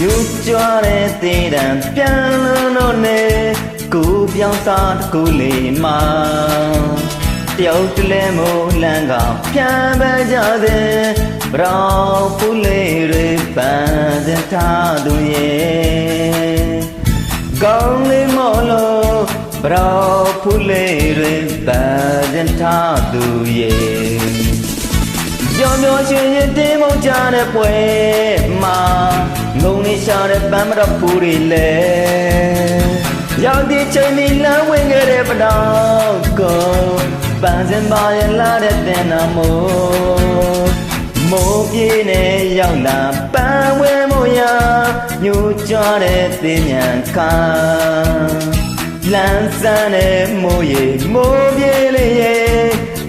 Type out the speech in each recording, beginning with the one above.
မြူကြွားတဲ့သေးတံပြန်လို့လို့နဲ့ကိုပြောင်းစားတစ်ခုလေးမှာတယောက်တလဲမိုးလန်းကပြန်ပကြတဲ့ဘရောဖူလေးတွေပန်းစထားသူရဲ့ကောင်းလေးမော်လို့ဘရောဖူလေးတွေပန်းစထားသူရဲ့ပြောင်ပြောင်ရှင်ရင်တင်းမုံကြတဲ့ပွဲမှာ ငုံနေရှာတဲ့ပန်းမတော်ဖူးတွေလဲရောက်ဒီချိန်မီလမ်းဝင်ခဲ့တဲ့ပတော်ကိုပန်းစင်ပါရင်လာတဲ့တင်နာမို့မိုးပြေးနဲ့ရောက်လာပန်းဝဲမို့ရာညူကြတဲ့တင်မြန်ခါလန်းစမ်းတဲ့မိုးရေမိုးပြေးလေးရေ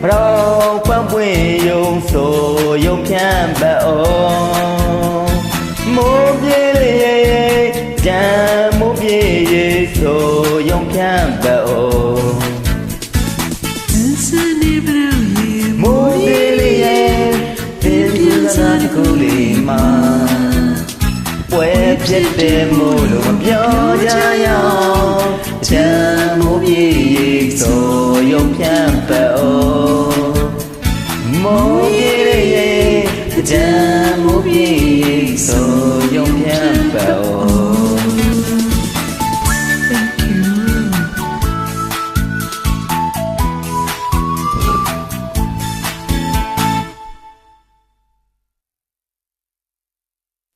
ဘရောပန်းပွင့်ယုံဆိုယုံဖြန့်ပတ်အော မိုးပြေးလေးရေတင်းပြစားတစ်ခုလေးမှာပွဲဖြစ်တယ်မို့လို့မပြောကြရအောင်ချမ်းမိုးပြေးဆိုရုံဖြန့်ပတ်အောမိုးပြေးရဲ့ချမ်းမိုးပြေးဆိုရုံဖြန့်ပတ်အော